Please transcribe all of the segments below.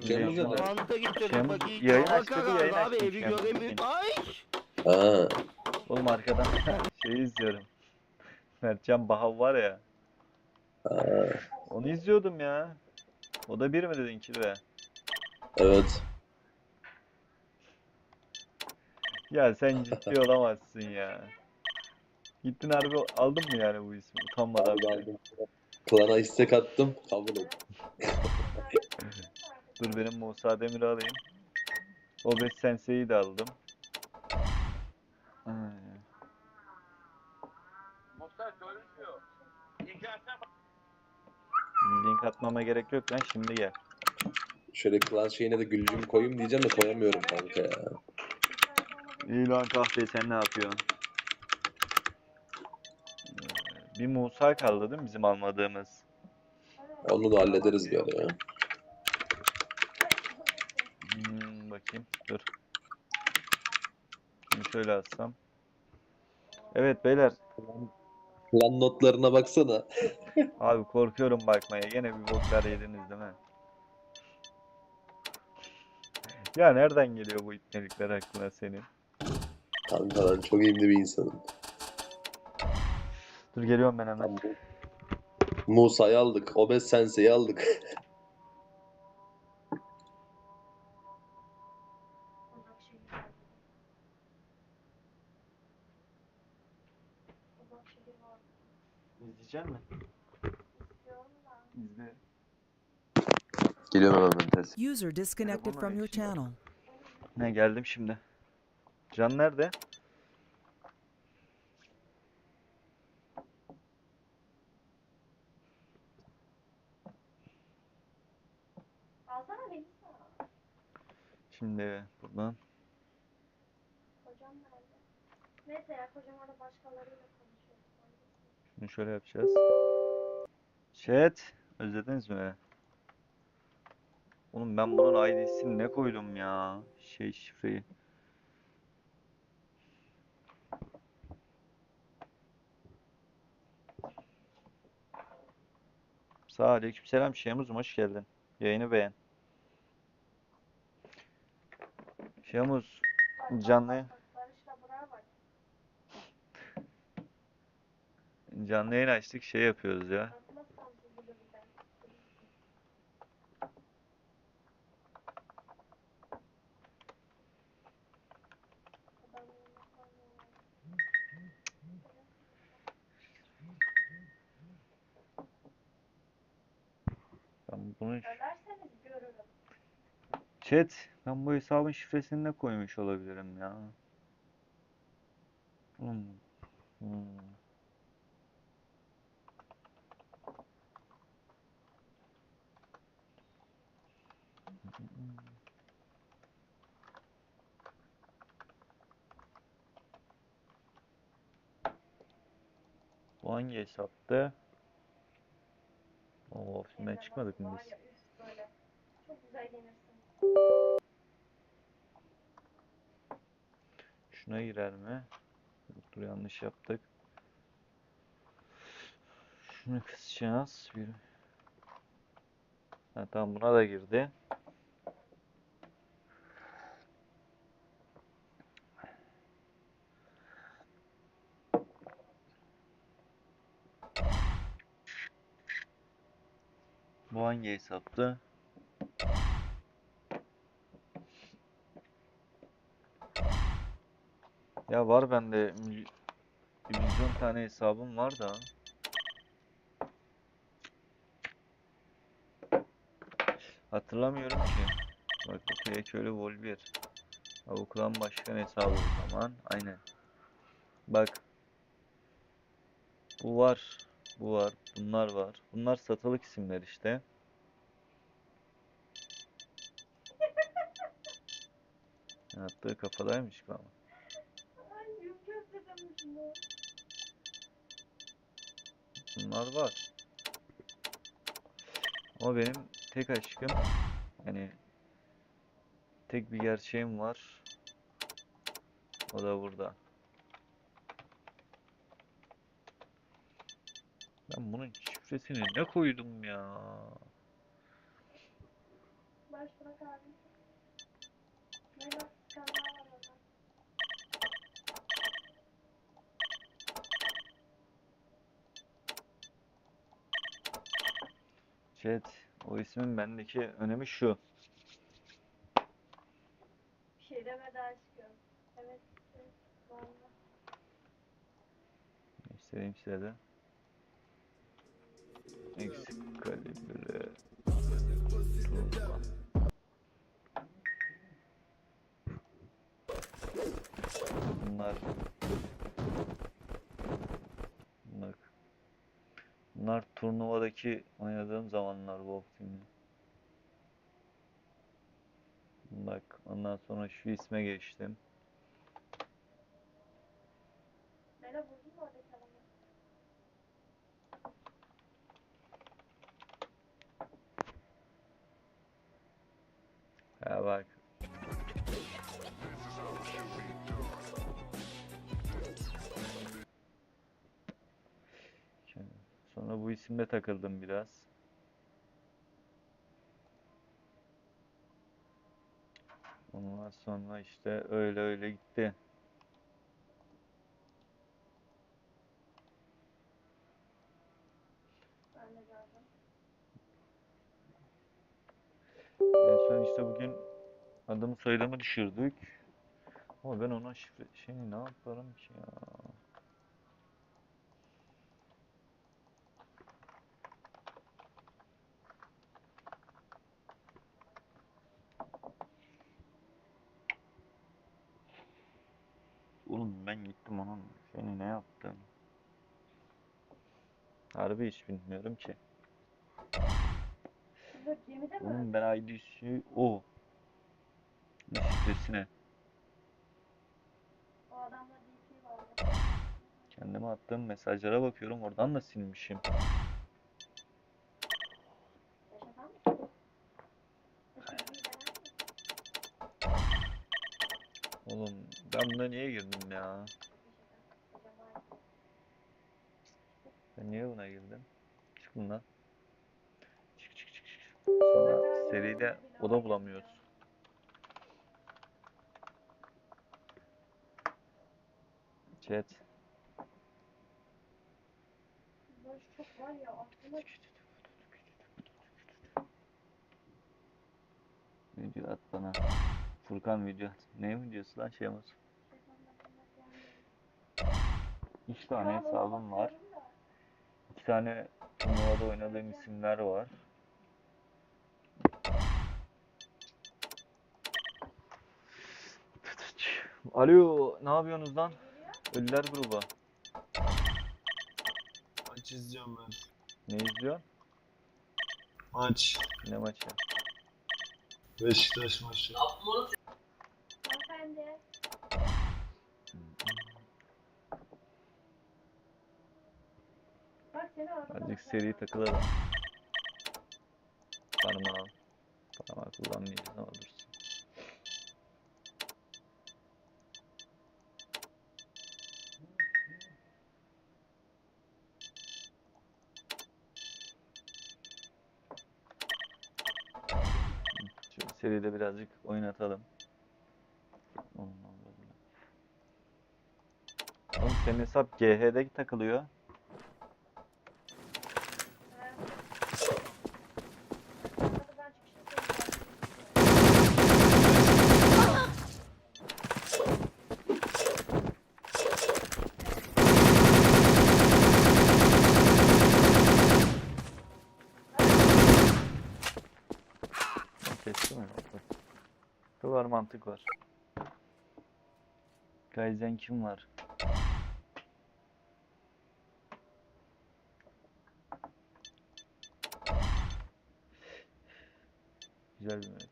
Cemil Yayın- Can'a. Manta gidiyorduk Şem- bakayım. yayın Hava açtı, karardı yayın abi açtım evi Şem göremiyorum. için. Ay. Ha. Oğlum arkadan şeyi izliyorum. Mertcan Bahav var ya. ha. Onu izliyordum ya. O da bir mi dedin ki de? Evet. Ya sen ciddi olamazsın ya. Gittin harbi aldın mı yani bu ismi utanmadan Aldım, bile? aldım. Klana istek attım. Kabul et. Dur benim Musa Demir'i alayım. Obez Sensei'yi de aldım. Link atmama gerek yok lan şimdi gel. Şöyle klan şeyine de gülcüm koyayım diyeceğim de koyamıyorum kanka ya. İyi lan kahve sen ne yapıyorsun? Bir Musa kaldı değil mi bizim almadığımız? Onu da hallederiz bir ara ya. Hmm, bakayım dur. Şimdi şöyle atsam. Evet beyler. Klan notlarına baksana. Abi korkuyorum bakmaya. Gene bir boklar yediniz değil mi? Ya nereden geliyor bu ipnelikler aklına senin? Kanka ben çok eğimli bir insanım. Dur geliyorum ben hemen. Musa'yı aldık. Obez Sensei'yi aldık. İzleyecek misin? İzle. Geliyorum hemen ben ters. User disconnected from your channel. Ne geldim şimdi. Can nerede? Şimdi buradan. Kocam nerede? Neyse ya kocam orada başkalarıyla Şunu şöyle yapacağız. Chat. Özlediniz mi? Oğlum ben bunun ID'sini ne koydum ya? Şey şifreyi. Sağ aleykümselam Şemuz'um hoş geldin. Yayını beğen. Şemuz canlı canlı yayın açtık şey yapıyoruz ya. Ben bunu. Chat, ben bu hesabın şifresini ne koymuş olabilirim ya? Hmm. Hmm. Hangi hesaptı? Oo, Evde çıkmadık mı biz? Şuna girer mi? Dur yanlış yaptık. Şunu kısacağız. Bir... Ha, tamam buna da girdi. Bu hangi hesaptı? Ya var bende mil- bir milyon tane hesabım var da. Hatırlamıyorum ki. Bak bu köylü Vol 1. Ha, bu klan başkan hesabı o zaman. Aynen. Bak. Bu var. Bu var. Bunlar var. Bunlar satılık isimler işte. Yaptığı kafadaymış ama. Bunlar var. Ama benim tek aşkım yani tek bir gerçeğim var. O da burada. Ben bunun şifresini ne koydum ya? Var. Chat, o ismin bendeki önemi şu. Bir şey demedi aşkım. Evet. evet, Vallahi. Göstereyim size de. Excalibur. Turnuva. Bunlar Bak. Bunlar turnuvadaki oynadığım zamanlar Wolf Team'le. Bak ondan sonra şu isme geçtim. Mela Ha bak. Sonra bu isimle takıldım biraz. Ondan sonra işte öyle öyle gitti. Ben de gördüm. En son işte bugün adımı soyadımı düşürdük. Ama ben ona şifre şeyini ne yaparım ki ya? Oğlum ben gittim onun şeyini ne yaptım? Harbi hiç bilmiyorum ki. Oğlum ben ID'si o. Ne şifresine? O adamla DP vardı. Kendime attığım mesajlara bakıyorum oradan da silmişim. Oğlum ben buna niye girdim ya? Ben niye buna girdim? Çık bundan. Çık çık çık çık. Sonra seride oda bulamıyoruz. Aklıma Video at bana. Furkan video at. Ne videosu lan şey olsun. Üç tane hesabım var. İki tane turnuvada oynadığım isimler var. Alo, ne yapıyorsunuz lan? Ölüler grubu. Maç izliyorum ben. Ne izliyorsun? Maç. Ne maçı? Beşiktaş maçı. Hanımefendi. Bak seni orada Azıcık seri takılalım. Parmağı. Parmağı kullanmayacağız ama dursun. Şöyle seride birazcık oynatalım. Onun senin hesap GH'de takılıyor. Kapıdan çıkışta Kesti mi? Bak. Bu var mantık var. Kaizen kim var? Güzel bir map.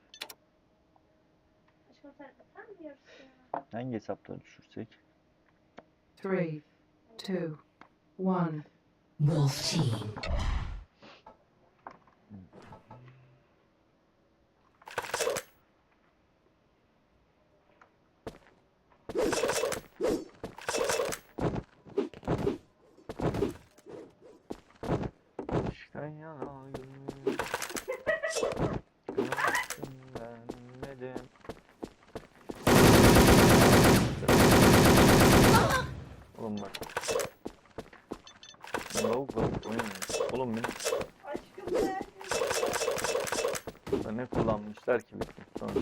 Hangi hesapları düşürsek? Three, two, one. Wolf Team. Lavuk lavuk oynuyor. Oğlum benim. Burada ne kullanmışlar ki bütün sonra.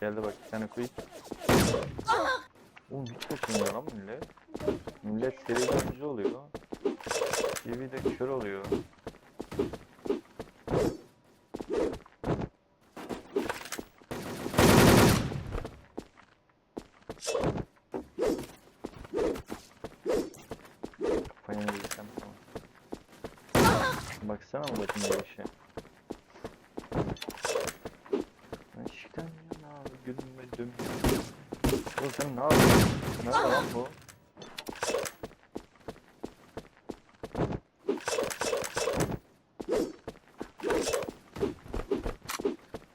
Geldi bak bir tane kuyu. Oğlum hiç kaçırmıyor lan millet. Millet dönücü oluyor. TV'de kör oluyor. Kafayı yiyeceğim tamam. Baksana bakın gelişe. Aşktan yana gülmedim. Oğlum sen ne yapıyorsun? Nerede lan bu?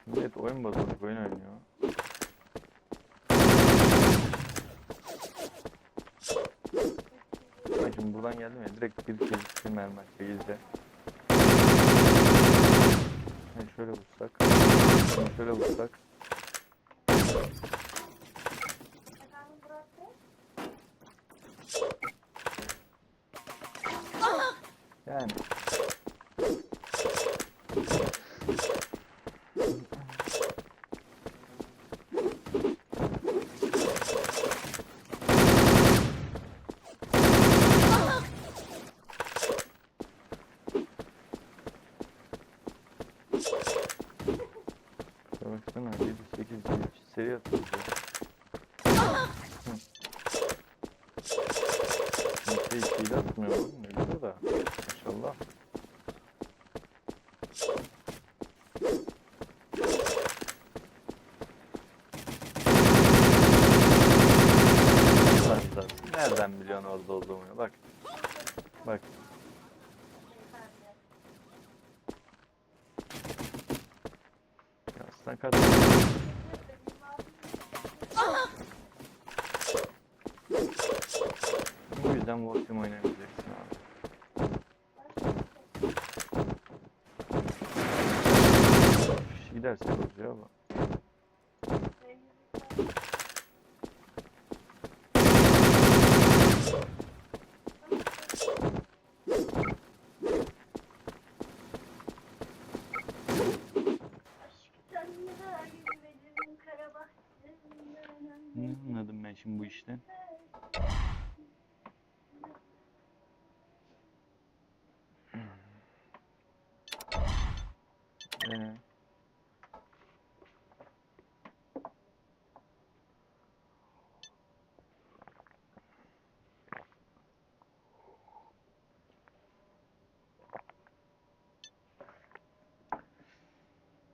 Millet oyun bozuldu, oyun oynuyor. Bak şimdi buradan geldim ya direkt bir kez bir mermi çekildi. Yani şöyle vursak. Şöyle vursak. Yani. Şuna baksana 7 8 7 seri atıyoruz ya. Hı. Kimse ikiyle atmıyor oğlum ne güzel da. Maşallah. Ulan sen Nereden biliyorsun orada olduğumu ya? Bak. Bak. Ya sen kaç. Bu yüzden Voltim oynamayacaksın abi. Giderse bozuyor ama. Ne anladım ben şimdi bu işten? Ee,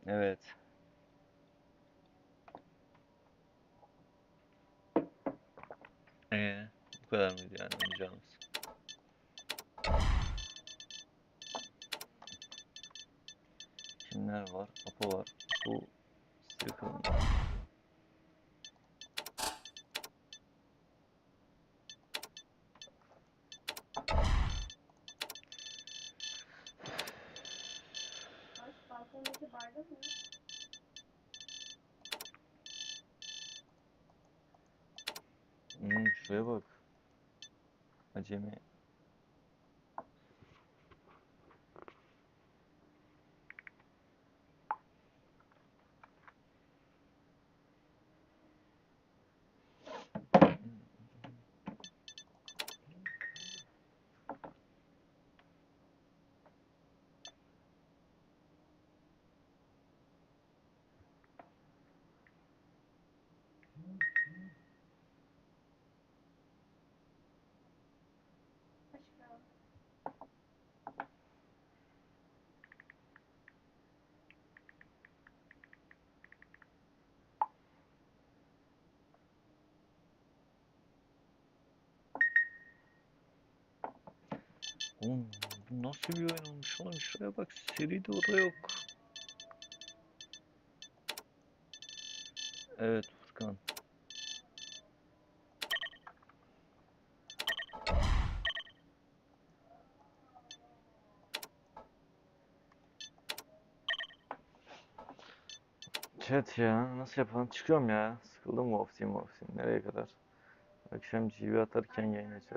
Evet. Ee, bu kadar mıydı yani oynayacağımız? Kimler var? Apo var. Bu Circle'ın Balkondaki barda mı? Hmm, şuraya bak. 前面。Oğlum bu nasıl bir oyun olmuş oğlum? Şuraya bak seri de orada yok. Evet Furkan. Chat ya nasıl yapalım? Çıkıyorum ya. Sıkıldım Wolf Team Wolf nereye kadar? Akşam GB atarken yayın açarız.